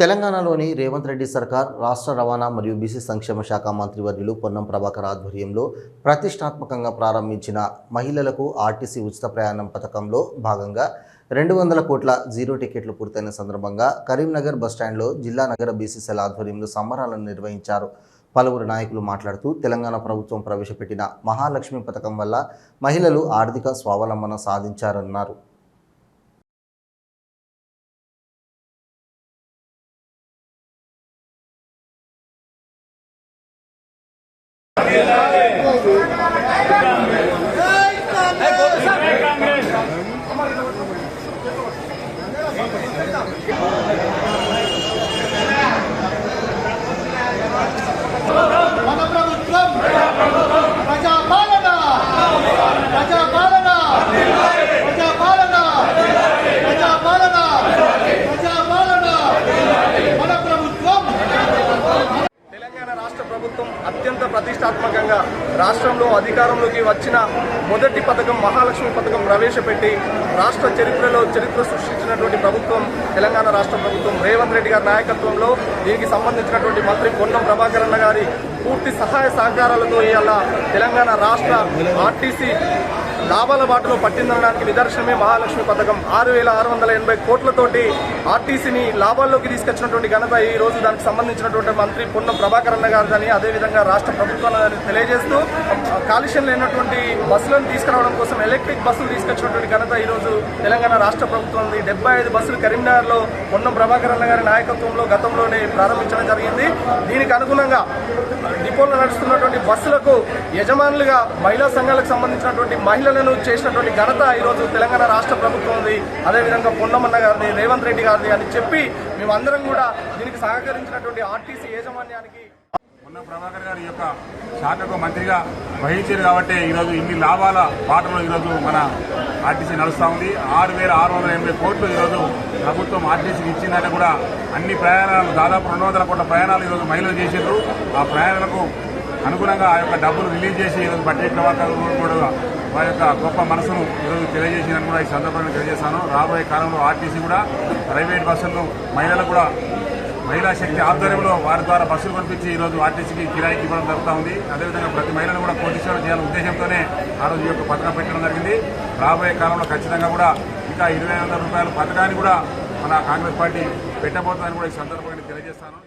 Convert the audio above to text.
తెలంగాణలోని రేవంత్ రెడ్డి సర్కార్ రాష్ట్ర రవాణా మరియు బీసీ సంక్షేమ శాఖ మంత్రివర్యులు పొన్నం ప్రభాకర్ ఆధ్వర్యంలో ప్రతిష్టాత్మకంగా ప్రారంభించిన మహిళలకు ఆర్టీసీ ఉచిత ప్రయాణం పథకంలో భాగంగా రెండు వందల కోట్ల జీరో టికెట్లు పూర్తయిన సందర్భంగా కరీంనగర్ బస్టాండ్లో జిల్లా నగర బీసీసీల ఆధ్వర్యంలో సంబరాలను నిర్వహించారు. పలువురు నాయకులు మాట్లాడుతూ తెలంగాణ ప్రభుత్వం ప్రవేశపెట్టిన మహాలక్ష్మి పథకం వల్ల మహిళలు ఆర్థిక స్వావలంబన సాధించారన్నారు మన ప్రభుత్వం ప్రజాపాలన ప్రజాపాలన ప్రజాపాలన ప్రజాపాలన ప్రజాపాలన మన ప్రభుత్వం తెలంగాణ రాష్ట్ర ప్రభుత్వం అత్యంత ప్రతిష్టాత్మకంగా రాష్ట్రంలో అధికారంలోకి వచ్చిన మొదటి పథకం మహాలక్ష్మి పథకం ప్రవేశపెట్టి రాష్ట్ర చరిత్రలో చరిత్ర సృష్టించినటువంటి ప్రభుత్వం తెలంగాణ రాష్ట్ర ప్రభుత్వం రేవంత్ రెడ్డి గారి నాయకత్వంలో దీనికి సంబంధించినటువంటి మంత్రి పొన్నం ప్రభాకరన్న గారి పూర్తి సహాయ సహకారాలతో ఇవాళ తెలంగాణ రాష్ట్ర ఆర్టీసీ లాభాల బాటలో పట్టిందనడానికి నిదర్శనమే మహాలక్ష్మి పథకం. ఆరు వేల ఆరు వందల ఎనభై కోట్లతోటి ఆర్టీసీని లాభాల్లోకి తీసుకొచ్చినటువంటి ఘనత ఈ రోజు దానికి సంబంధించినటువంటి మంత్రి పొన్నం ప్రభాకర్ అన్న గారిని అదేవిధంగా రాష్ట్ర ప్రభుత్వాన్ని తెలియజేస్తూ కాలుష్యం లేనటువంటి బస్సులను తీసుకురావడం కోసం ఎలక్ట్రిక్ బస్సులు తీసుకొచ్చినటువంటి ఘనత ఈరోజు తెలంగాణ రాష్ట్ర ప్రభుత్వం ఉంది డెబ్బై ఐదు బస్సులు కరీంనగర్లో పొన్నం ప్రభాకర్ అన్న గారి నాయకత్వంలో గతంలోనే ప్రారంభించడం జరిగింది. దీనికి అనుగుణంగా డిపోలో నడుస్తున్నటువంటి బస్సులకు యజమానులుగా మహిళా సంఘాలకు సంబంధించినటువంటి మహిళలను చేసినటువంటి ఘనత ఈరోజు తెలంగాణ రాష్ట్ర ప్రభుత్వం ఉంది. అదేవిధంగా పొన్నమన్న గారిది రేవంత్ రెడ్డి గారిది అని చెప్పి మేమందరం కూడా దీనికి సహకరించినటువంటి ఆర్టీసీ యాజమాన్యానికి మొన్న ప్రభాకర్ గారి యొక్క శాఖకు మంత్రిగా వహించారు కాబట్టి ఈరోజు ఇన్ని లాభాల బాటలో ఈరోజు మన ఆర్టీసీ నడుస్తూ ఉంది. ఆరు వేల ఆరు వందల ఎనభై కోట్లు ఈరోజు ప్రభుత్వం ఆర్టీసీకి ఇచ్చిందంటే కూడా అన్ని ప్రయాణాలు దాదాపు రెండు వందల కోట్ల ప్రయాణాలు ఈరోజు మహిళలు చేసిండ్రు ఆ ప్రయాణాలకు అనుగుణంగా ఆ యొక్క డబ్బులు రిలీజ్ చేసి ఈరోజు బట్టి ప్రభాకర్ కూడా వారి యొక్క గొప్ప మనసును ఈరోజు తెలియజేసిందని కూడా ఈ సందర్భంగా తెలియజేశాను రాబోయే కాలంలో ఆర్టీసీ కూడా ప్రైవేట్ బస్సులను మహిళలకు కూడా మహిళా శక్తి ఆధ్వర్యంలో వారి ద్వారా బస్సులు పంపించి ఈరోజు ఆర్టీసీకి కిరాయికి ఇవ్వడం జరుగుతూ ఉంది. అదేవిధంగా ప్రతి మహిళను కూడా కోటీశ్వరం చేయాలనే ఉద్దేశంతోనే ఆ రోజు ఈ యొక్క పథకం పెట్టడం జరిగింది. రాబోయే కాలంలో ఖచ్చితంగా కూడా ఇంకా ఇరవై వందల రూపాయల పథకాన్ని కూడా మన కాంగ్రెస్ పార్టీ పెట్టబోతుందని కూడా ఈ సందర్భంగా తెలియజేస్తాను.